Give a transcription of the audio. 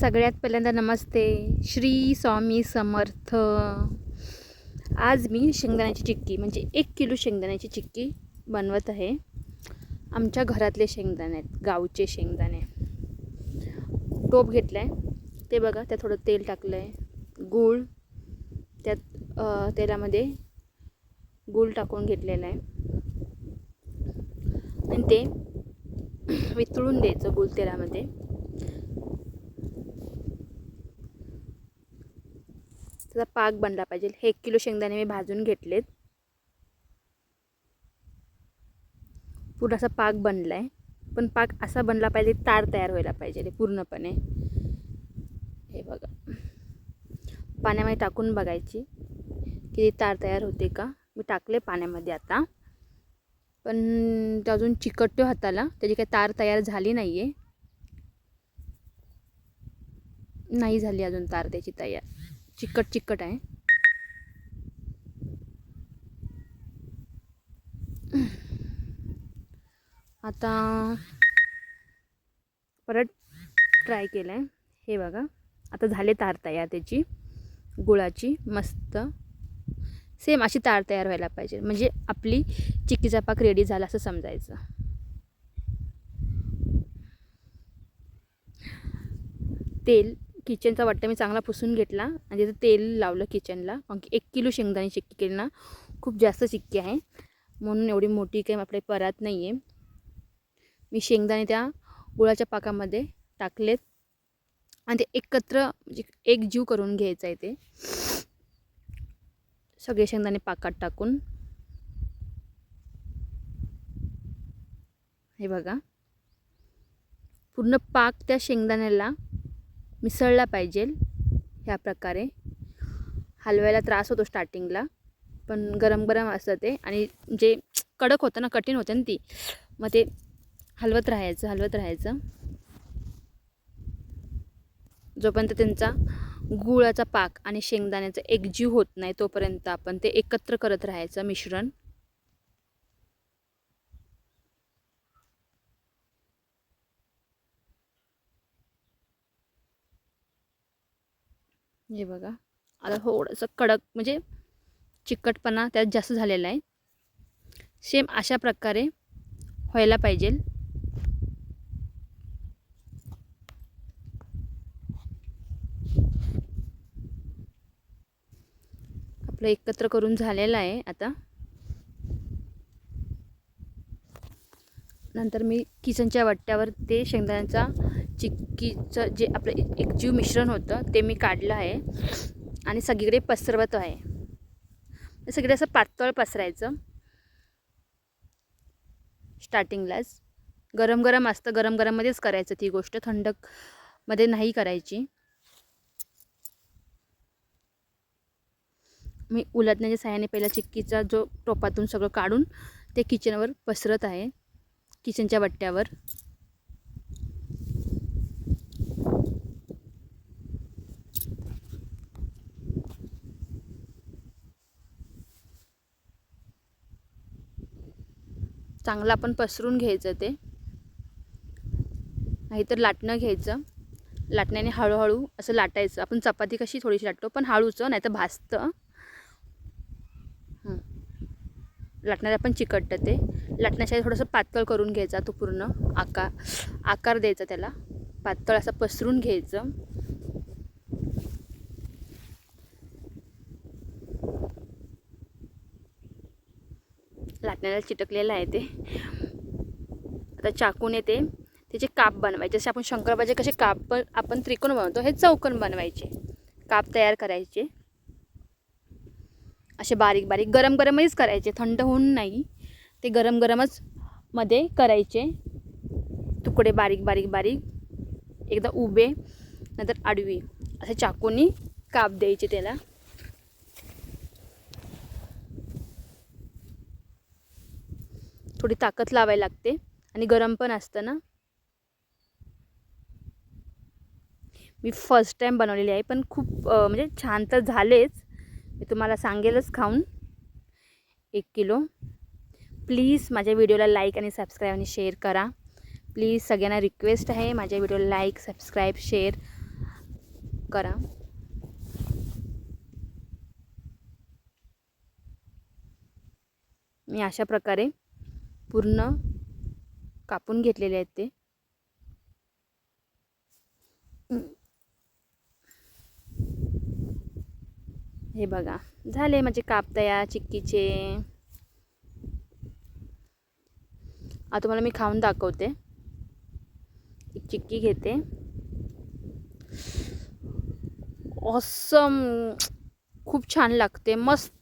सगळ्यात पहिल्यांदा नमस्ते. श्री स्वामी समर्थ. आज मी शेंगदाण्याची चिक्की म्हणजे एक किलो शेंगदाण्याची चिक्की बनवत आहे. आमच्या घरातले शेंगदाणे आहेत गावचे शेंगदाणे. टोप घेतला आहे ते बघा त्यात थोडं तेल टाकलं आहे गूळ. त्यात तेलामध्ये गूळ टाकून घेतलेलं आहे. आणि ते वितळून द्यायचं गूळ तेलामध्ये. त्याचा पाक बनला पाहिजे. हे एक किलो शेंगदाणे मी भाजून घेतलेत. पूर्ण असा पाक बनला आहे पण पाक असा बनला पाहिजे तार तयार व्हायला पाहिजे पूर्णपणे. हे बघा. पाण्यामध्ये टाकून बघायची. किती तार तयार होते का? मी टाकले पाण्यामध्ये आता. पण ते अजून चिकटतो हाताला. त्याची काही तार तयार झाली नाही आहे नाही झाली अजून तार त्याची तयार. चिकट चिकट आहे. आता परत ट्राय केलं आहे हे बघा. आता झाले तार तयार त्याची. गुळाची मस्त. सेम अशी तार तयार व्हायला पाहिजे. म्हणजे आपली चिक्कीचा पाक रेडी झाला असं समजायचं. तेल किचनचा वाटतं मी चांगला पुसून घेतला आणि त्याचं तेल लावलं किचनला. कारण की एक किलो शेंगदाणे चिक्की केली ना खूप जास्त चिक्की आहे. म्हणून एवढी मोठी काही आपल्या परात नाही आहे मी शेंगदाणे त्या गुळाच्या पाकामध्ये टाकलेत. आणि ते एकत्र म्हणजे एक जीव करून घ्यायचं आहे ते. सगळे शेंगदाणे पाकात टाकून. हे बघा. पूर्ण पाक त्या शेंगदाण्याला मिसळला पाहिजे ह्या प्रकारे. हलवायला त्रास होतो स्टार्टिंगला पण गरम गरम असतं ते. आणि जे कडक होतं ना कठीण होतं ना ती मग ते हलवत राहायचं हलवत राहायचं. जोपर्यंत त्यांचा गुळाचा पाक आणि शेंगदाण्याचा एकजीव होत नाही तोपर्यंत आपण ते एकत्र करत राहायचं मिश्रण. हे बघा. आता थोडंसं कडक म्हणजे चिकटपणा त्यात जास्त झालेला आहे. सेम अशा प्रकारे व्हायला पाहिजे. आपलं एकत्र करून झालेलं आहे आता. नंतर मी किचनच्या वट्ट्यावर ते शेंगदाण्याचा चिक्कीचं जे आपलं एक जीव मिश्रण होतं ते मी काढलं आहे. आणि सगळीकडे पसरवत आहे. सगळे असं पातळ पसरायचं. स्टार्टिंगलाच गरम गरम असतं. गरम गरममध्येच करायचं ती गोष्ट. थंडकमध्ये नाही करायची. मी उलटण्याच्या सहाय्याने पहिला चिक्कीचा जो टोपातून सगळं काढून ते किचनवर पसरत आहे. किचनच्या वट्ट्यावर. चांगलं आपण पसरून घ्यायचं ते. नाहीतर लाटणं घ्यायचं. लाटण्याने हळूहळू असं लाटायचं. आपण चपाती कशी थोडीशी लाटतो पण हळूचं नाही तर भाजतं लाटण्याला आपण चिकटतं ते. लाटण्यासाठी थोडंसं पातळ करून घ्यायचा तो पूर्ण आकार आकार द्यायचा त्याला. पातळ असं पसरून घ्यायचं. लाटण्याला चिटकलेलं आहे ते. आता चाकूने ते त्याचे काप बनवायचे. जसे आपण शंकरपाचे कसे काप पण आपण त्रिकोण बनवतो हे चौकोन बनवायचे. काप तयार करायचे. असे बारीक बारीक गरम गरमच करायचे. थंड होऊन नाही. ते गरम गरमच मध्ये करायचे. तुकडे बारीक बारीक बारीक. एकदा उभे नंतर आडवी. असे चाकूनी काप द्यायचे त्याला. थोडी ताकद लावायला लागते. आणि गरम पण असतं ना. मी फर्स्ट टाईम बनवलेली आहे. पण खूप म्हणजे छान तर झालेच. मी तुम्हाला सांगेलच खाऊन. एक किलो. प्लीज माझ्या व्हिडिओला लाईक आणि सबस्क्राईब आणि शेअर करा. प्लीज सगळ्यांना रिक्वेस्ट आहे माझ्या व्हिडिओला लाईक सबस्क्राईब शेअर करा. मी अशा प्रकारे पूर्ण कापून घेतलेले आहेत ते. हे बघा झाले माझे काप तयार चिक्कीचे. आता तुम्हाला मी खाऊन दाखवते. एक चिक्की घेते. ऑसम खूप छान लागते. मस्त